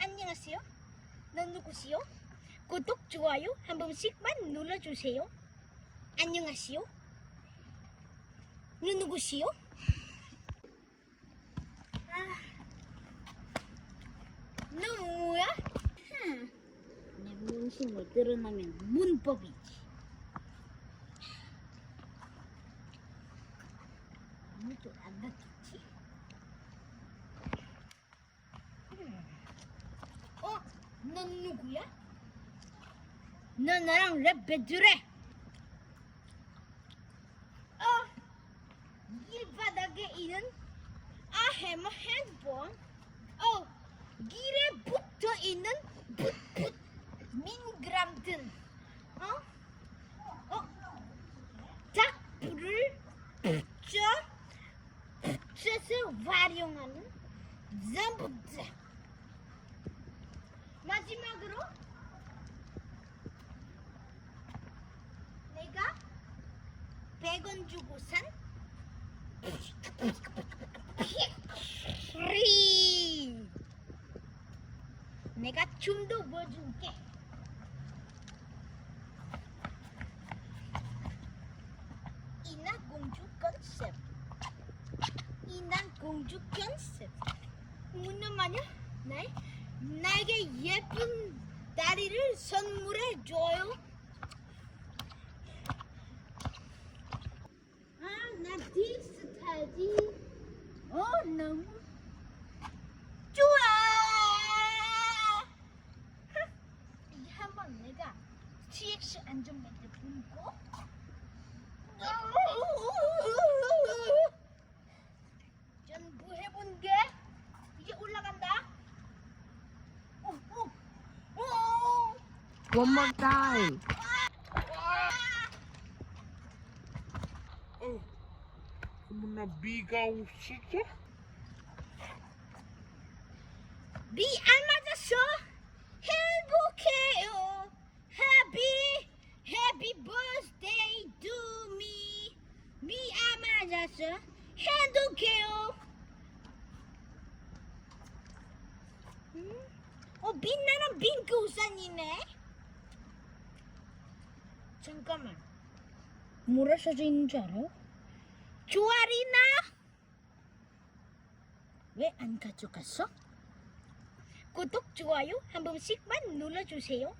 안녕하세요. 넌 누구시요? 구독, 좋아요 한 번씩만 눌러주세요. 안녕하세요. 넌 누구시요? 아, 너 뭐야? 흠, 내 문신을 드러나면 문법이지. 아무도 안 봤겠지? 어? 넌 누구야? 너 나랑 랩 배틀해. 어? 길 바닥에 있는 I have a handphone. 어? 길에 붙어 있는 붓붓 민그람들. 어? 어? 작불을 붙여 붙여서 활용하는 전부 다. 마지막으로 내가 100원 주고 산 픽리 내가 춤도 보여줄게. 인어공주 컨셉. 인어공주 컨셉. 무슨 말이야? 나 나에게 예쁜 다리를 선물해 줘요. 아, 나 디스 타지. 어, 너무 좋아. 이게 한번 내가 TX 안전벨트 풀고. 전부 해본 게 이제 올라간다. 오, 오, 오. One more time. 어, 어머나 비가 오시죠? 비안 맞았어? 행복해요. Happy, happy birthday to me. 비안 맞았어? 행복해요. 음? 어, 빛나는 핑크 우산이네. 잠깐만. 뭐라 써져 있는 줄 알아? 조아리나? 왜 안 가져갔어? 구독, 좋아요 한 번씩만 눌러주세요.